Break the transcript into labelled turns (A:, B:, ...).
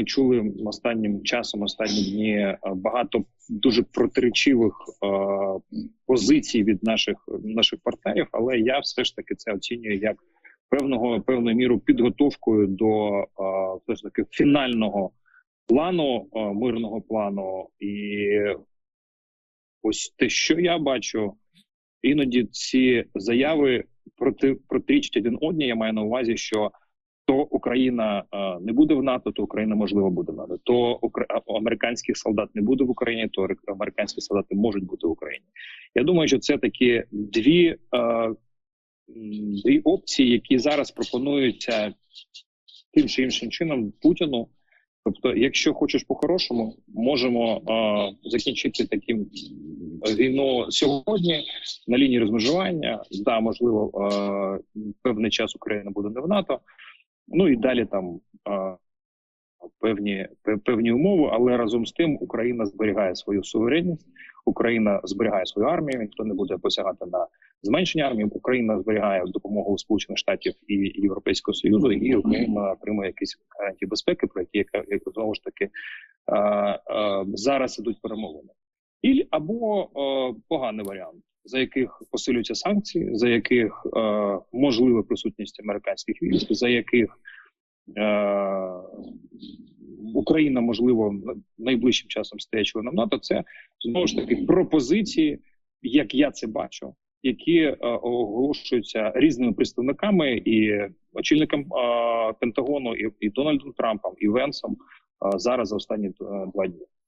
A: ми чули останнім часом, останні дні е, багато дуже протиречивих е, позицій від наших наших партнерів, але я все ж таки це оцінюю як певного певною міру підготовкою до е, все ж таки фінального плану е, мирного плану, і ось те, що я бачу, іноді ці заяви проти протирічать один одній. Я маю на увазі, що то Україна е, не буде в НАТО, то Україна можливо буде в НАТО. То американських солдат не буде в Україні, то американські солдати можуть бути в Україні. Я думаю, що це такі дві, е, дві опції, які зараз пропонуються тим чи іншим чином Путіну. Тобто, якщо хочеш по-хорошому, можемо е, закінчити таким війну сьогодні на лінії розмежування. Да, можливо, е, певний час Україна буде не в НАТО. Ну і далі там певні певні умови, але разом з тим Україна зберігає свою суверенність, Україна зберігає свою армію. Ніхто не буде посягати на зменшення армії. Україна зберігає допомогу Сполучених Штатів і Європейського союзу, і Україна отримує якісь гарантії безпеки, про які як знову ж таки зараз ідуть перемовини, або е, поганий варіант. За яких посилюються санкції, за яких е, можлива присутність американських військ, за яких е, Україна можливо найближчим часом стає членом НАТО, це знову ж таки пропозиції, як я це бачу, які е, оголошуються різними представниками і очільником е, Пентагону, і, і Дональдом Трампом, і Венсом е, зараз за останні е, два дні.